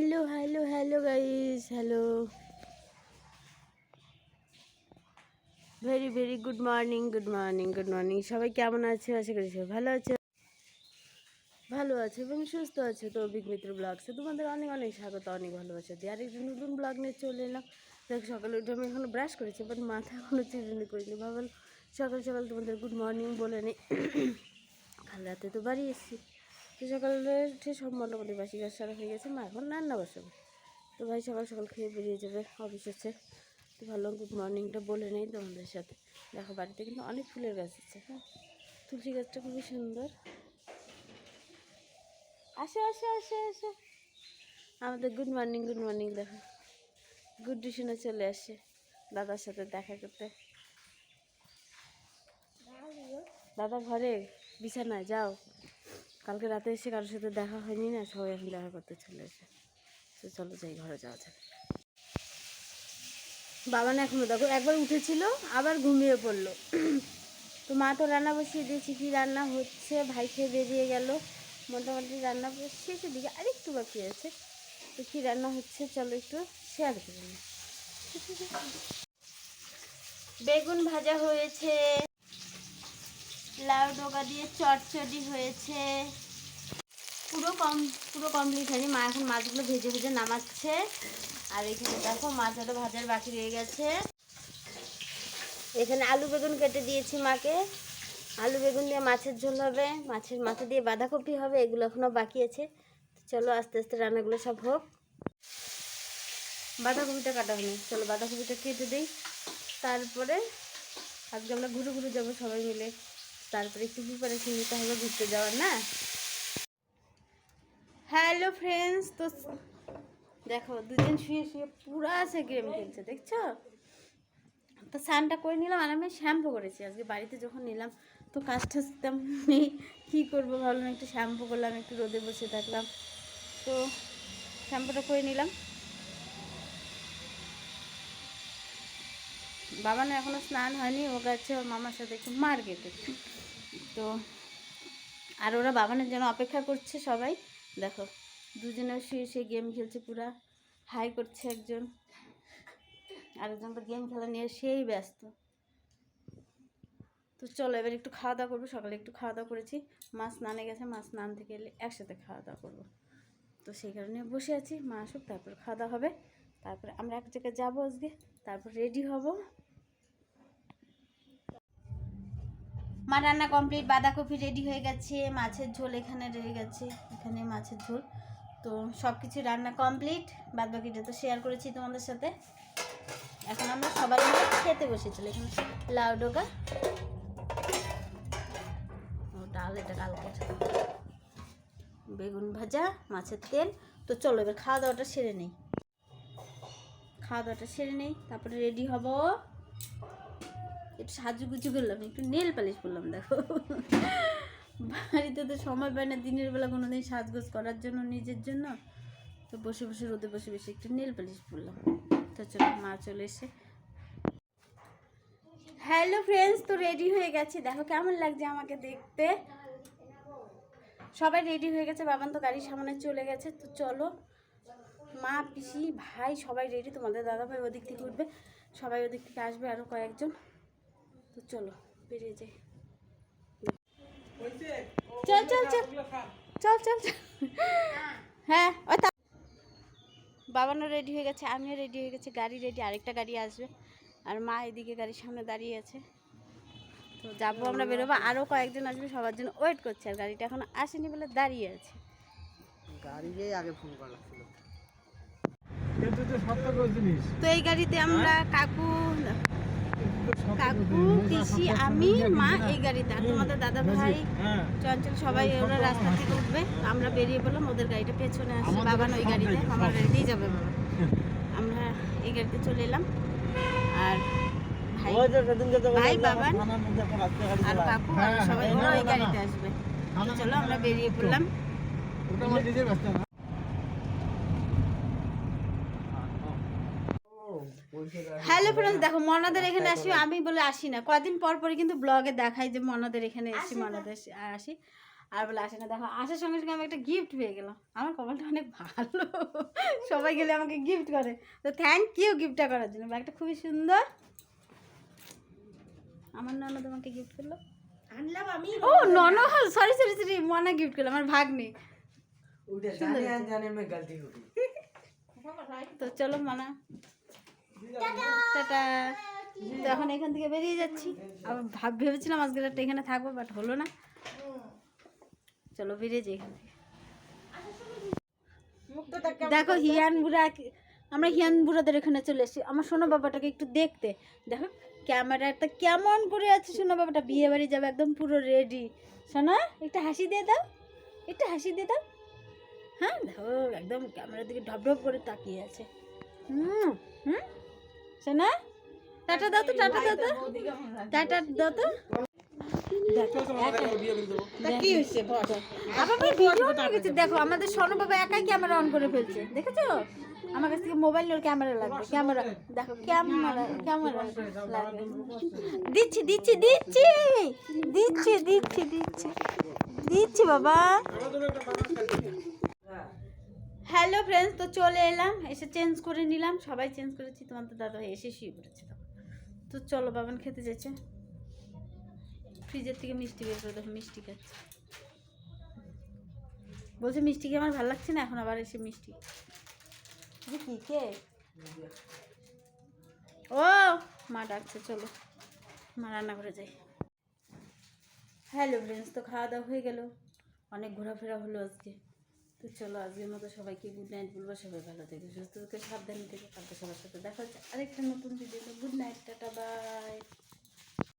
Hello hello hello guys hello. Very very good morning good morning good morning সবাই কেমন আছে? আশা করি সবাই ভালো আছে। ভালো আছে এবং সুস্থ আছে তো অভিক মিত্র ব্লগসে তোমাদের অনেক অনেক স্বাগত, অনেক ভালোবাসা। দিয়ে আর একটা নতুন ব্লগ নিয়ে চলে এলাম। দেখ, সকালে উঠে আমি এখনও ব্রাশ করেছি বাট মাথা এখনও চিরুনি করিনি। ভাবল সকাল সকাল তোমাদের গুড মর্নিং বলে নেই। কাল রাতে তো বাড়ি এসেছি। তো সকালে উঠে সব মোটামুটি বাসি গাছ সারা হয়ে গেছে, মা এখন রান্না বসাবে। তো ভাই সকাল সকাল খেয়ে বেরিয়ে যাবে অফিস আছে তো ভালো গুড মর্নিংটা বলে নেই তোমাদের সাথে। দেখো বাড়িতে কিন্তু অনেক ফুলের গাছ আছে হ্যাঁ? তুলসী গাছটা খুবই সুন্দর। আসে আসে আসে আসে। আমাদের গুড মর্নিং গুড মর্নিং দেখো। গুড ডিশনে চলে আসে দাদার সাথে দেখা করতে। দাদা ঘরে? বিছানায়, যাও। কালকে রাতে এসে কারোর সাথে দেখা হয়নি না, সবাই এখন দেখা করতে চলে এসে। তো চলো যাই, ঘরে যাওয়া যাবে বাবা না এখনও দেখো, একবার উঠেছিল, আবার ঘুমিয়ে পড়ল। তো মা তো রান্না বসিয়ে দিয়েছি, কি রান্না হচ্ছে, ভাই খেয়ে বেরিয়ে গেল। মোটামুটি রান্না শেষের দিকে আরেকটু বাকি আছে। তো কী রান্না হচ্ছে, চলো একটু শেয়ার করে বেগুন ভাজা হয়েছে। লাউ ডোকা দিয়ে চটচড়ি হয়েছে। পুরো কম পুরো কমপ্লিট হয়নি। মা এখন মাছগুলো ভেজে ভেজে নামাচ্ছে। আর এখানে দেখো মাছ আরও ভাজার বাকি রয়ে গেছে। এখানে আলু বেগুন কেটে দিয়েছি মাকে। আলু বেগুন দিয়ে মাছের ঝোল হবে। মাছের মাথা দিয়ে বাঁধাকপি হবে, এগুলো এখনও বাকি আছে। চলো আস্তে আস্তে রান্নাগুলো সব হোক। বাঁধাকপিটা কাটা হয়নি। চলো বাঁধাকপিটা কেটে দিই। তারপরে আজকে আমরা ঘুরে ঘুরে যাব সবাই মিলে। তারপরে একটু প্রিপারেশন নিতে হবে, ঘুরতে যাওয়ার, না? হ্যালো ফ্রেন্ডস তো দেখো দুজন শুয়ে শুয়ে পুরা সে গেম খেলছে, দেখছ? তো স্নানটা করে নিলাম আর আমি শ্যাম্পু করেছি। আজকে বাড়িতে যখন নিলাম, তো কাজ টাজ তেমন কী করব ভাবলাম, একটু শ্যাম্পু করলাম, একটু রোদে বসে থাকলাম। তো শ্যাম্পুটা করে নিলাম। বাবা না এখনও স্নান হয়নি, ও গেছে ওর মামার সাথে একটু মার্কেটে। তো আর ওরা বাবানের জন্য অপেক্ষা করছে সবাই। দেখো দুজনে শুয়ে শুয়ে গেম খেলছে পুরা, হাই করছে একজন। আরেকজন তো গেম খেলা নিয়ে সেই ব্যস্ত। তো চলো, এবার একটু খাওয়া দাওয়া করব, সকালে একটু খাওয়া দাওয়া করেছি। মা স্নানে গেছে, মা স্নান থেকে এলে একসাথে খাওয়া দাওয়া করব। তো সেই কারণে বসে আছি, মা আসুক, তারপর খাওয়া দাওয়া হবে। তারপরে আমরা এক জায়গায় যাব আজকে, তারপর রেডি হব। মা রান্না কমপ্লিট বাঁধাকপি রেডি হয়ে গেছে, মাছের ঝোল এখানে রয়ে গেছে, এখানে মাছের ঝোল। তো সব কিছু রান্না কমপ্লিট বাদ বাকিটা তো শেয়ার করেছি তোমাদের সাথে। এখন আমরা সবাই মিলে খেতে বসেছিল এখানে লাউ ডোকা ও, ডাল এটা কালকের। বেগুন ভাজা, মাছের তেল। তো চলো এবার খাওয়া দাওয়াটা সেরে নেই। খাওয়া দাওয়াটা সেরে নেই, তারপরে রেডি হব। একটু সাজুগুজু করলাম, একটু নেল পালিশ করলাম, দেখো। বাড়িতে তো সময় পায় না, দিনের বেলা কোনো দিন সাজগোজ করার জন্য, নিজের জন্য। তো বসে বসে, রোদে বসে বসে একটু নেল পালিশ করলাম। তো চলো, মা চলে এসে। হ্যালো ফ্রেন্ডস তো রেডি হয়ে গেছে। দেখো কেমন লাগছে আমাকে দেখতে? সবাই রেডি হয়ে গেছে, বাবান তো গাড়ির সামনে চলে গেছে। তো চলো, মা, পিসি, ভাই সবাই রেডি তোমাদের দাদা ভাই ওদিক থেকে উঠবে, সবাই ওদিক থেকে আসবে আরও কয়েকজন। তো চলো বেরিয়ে যাই। চল চল চল। চল চল চল। হ্যাঁ ওই বাবানও রেডি হয়ে গেছে আমিও রেডি হয়ে গেছি গাড়ি রেডি আরেকটা গাড়ি আসবে। আর মা এদিকে গাড়ির সামনে দাঁড়িয়ে আছে। তো যাব আমরা বেরোবো আরও কয়েকজন আসবে সবার জন্য ওয়েট করছে আর গাড়িটা এখন আসেনি বলে দাঁড়িয়ে আছে। গাড়িকেই আগে ফোন করা তো এই গাড়িতে আমরা কাকু কাকু পিসি আমি মা এই গাড়িতে। আর তোমাদের দাদা ভাই হ্যাঁ চঞ্চল সবাই ওরা রাস্তা থেকে উঠবে। আমরা বেরিয়ে পড়লাম ওদের গাড়িটা পেছনে আসছে বাবান ওই গাড়িতে আমার গাড়িতেই যাবে বাবা। আমরা এই গাড়িতে চলে এলাম। আর ভাই রাস্তাঘাটে আর কাকু আর সবাই ওরা ওই গাড়িতে আসবে। চলো আমরা বেরিয়ে পড়লাম ওটা আমার নিজের রাস্তা না হ্যালো ফ্রেন্ডস দেখো মনাদের এখানে আসি আমি বলে আসি না। কদিন পর পরে কিন্তু ব্লগে দেখাই যে মনাদের এখানে এসেছি মনাদের আসি। আর বলে আসে না দেখো আসার সঙ্গে সঙ্গে আমি একটা গিফট পেয়ে গেলাম। আমার কপালটা অনেক ভালো। সবাই গেলে আমাকে গিফট করে। তো থ্যাংক ইউ গিফটটা করার জন্য। একটা খুবই সুন্দর। আমার নানা তোমাকে গিফট করল। আনলাম আমি। ও নন sorry sorry sorry Mona gift করল আমার ভাগ্নি। তো চলো মানা। টাটা। তো এখন এখান থেকে বেরিয়ে যাচ্ছি। আবার ভাব ভেবেছিলাম আজকে রাতটা এখানে থাকব বাট হলো না। চলো বেরিয়ে যাই এখান থেকে। দেখো হিয়ান বুড়া আমরা হিয়ান বুড়াদের এখানে চলে এসেছি। আমার সোনা বাবাটাকে একটু দেখতে। দেখো ক্যামেরাটা কেমন করে আছে সোনা বাবাটা। বিয়ে বাড়ি যাবে একদম পুরো রেডি সোনা একটু হাসি দিয়ে দাও। একটু হাসি দিয়ে দাও। হ্যাঁ দেখো একদম ক্যামেরার দিকে ঢপ ঢপ করে তাকিয়ে আছে। হুম হুম। সোনা টাটা দাও তো টাটা দাও তো। টাটা দাও তো। দেখো, আমাদের স্বর্ণ বাবা একাই ক্যামেরা অন করে ফেলছে। দেখেছ? আমার কাছ থেকে মোবাইল ওর ক্যামেরা লাগবে। ক্যামেরা দেখো ক্যামেরা ক্যামেরা লাগবে। দিচ্ছি দিচ্ছি দিচ্ছি। দিচ্ছি দিচ্ছি দিচ্ছি। দিচ্ছি বাবা। হ্যালো ফ্রেন্ডস, তো চলে এলাম, এসে চেঞ্জ করে নিলাম। সবাই চেঞ্জ করেছি তোমার তো দাদা এসে শুয়ে পড়েছে তো। চলো, বাবান খেতে যাচ্ছে। ফ্রিজের থেকে মিষ্টি বের করে দেখো, মিষ্টি খাচ্ছে। বলছে মিষ্টি কি আমার ভালো লাগছে না, এখন আবার এসে মিষ্টি। কি কে? ও, মা ডাকছে, চলো। মা রান্না করে যাই। হ্যালো ফ্রেন্ডস, তো খাওয়া দাওয়া হয়ে গেল। অনেক ঘোরাফেরা হলো আজকে। তো চলো, আজকের মতো সবাইকে গুড নাইট বলব, সবাই ভালো থেকে, সুস্থ থেকে, সাবধানে থেকে, কালকে সবার সাথে দেখা হচ্ছে আরেকটা নতুন video good night tata bye